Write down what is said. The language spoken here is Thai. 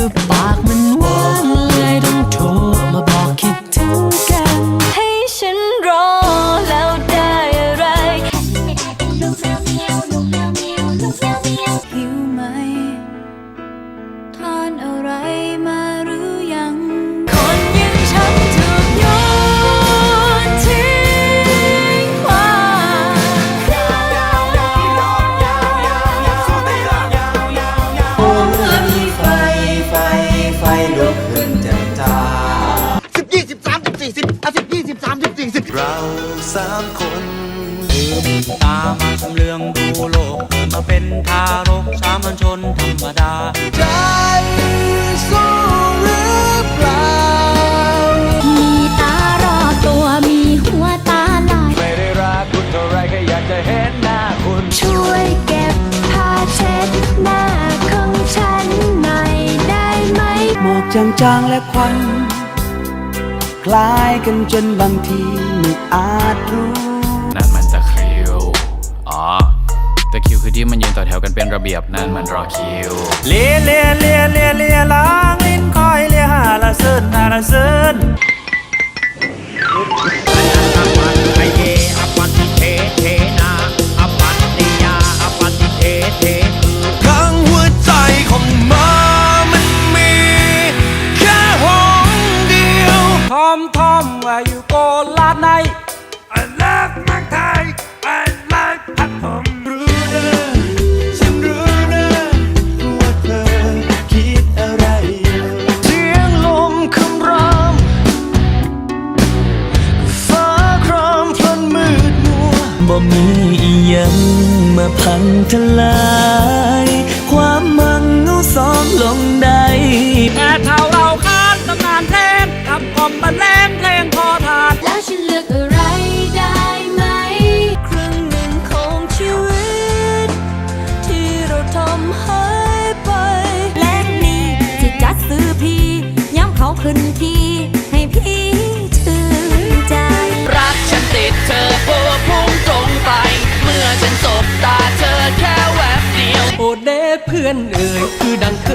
ก็ปากมันว่างเลยต้องโทรมาบอกคิดถึงกัน ให้ฉันรอแล้วได้อะไรหิวไหมทานอะไร สามคนตามาชำเลืองดูโลกเกิดมาเป็นทารกสามัญชนธรรมดา ใจสู้หรือเปล่า มีตารอบตัวมีหัวตาลาย ไม่ได้รักคุณเท่าไรแค่อยากจะเห็นหน้าคุณ ช่วยเก็บผ้าเช็ดหน้าของฉันหน่อยได้ไหมหมอกจางๆและควัน คล้ายกันจนบางทีไม่อาจรู้ นั่นมันตะคริว อ๋อ ตะคริวคือที่มันยืนต่อแถวกันเป็นระเบียบ นั่นมันรอคิว เลียเลียเลียเลียเลียล้างลิ้นคอยเลียหาละเซินหาละเซิน ทอมทอมว่าอยู่โกลาดใน I love เมืองไทย I like พัดผมรู้นะฉันรู้นะว่าเธอคิดอะไรอยู่เสียงลมคำรามฟ้าครามพลันมืดมัวบ่มีอีหยังมาพังทลาย บกล่อมบรรเลงเพลงพอทาน แล้วฉันเลือกอะไรได้ไหม ครึ่งหนึ่งของชีวิต ที่เราทำให้ไปและนี่ที่จัดซื้อพี่ย้ำเขาขึ้นทีให้พี่ชื่นใจ รักฉันติดเธอโผล่พุ่งตรงไป เมื่อฉันสบตาเธอแค่แวบเดียว โอเดเพื่อนเอ่ยคือดังเค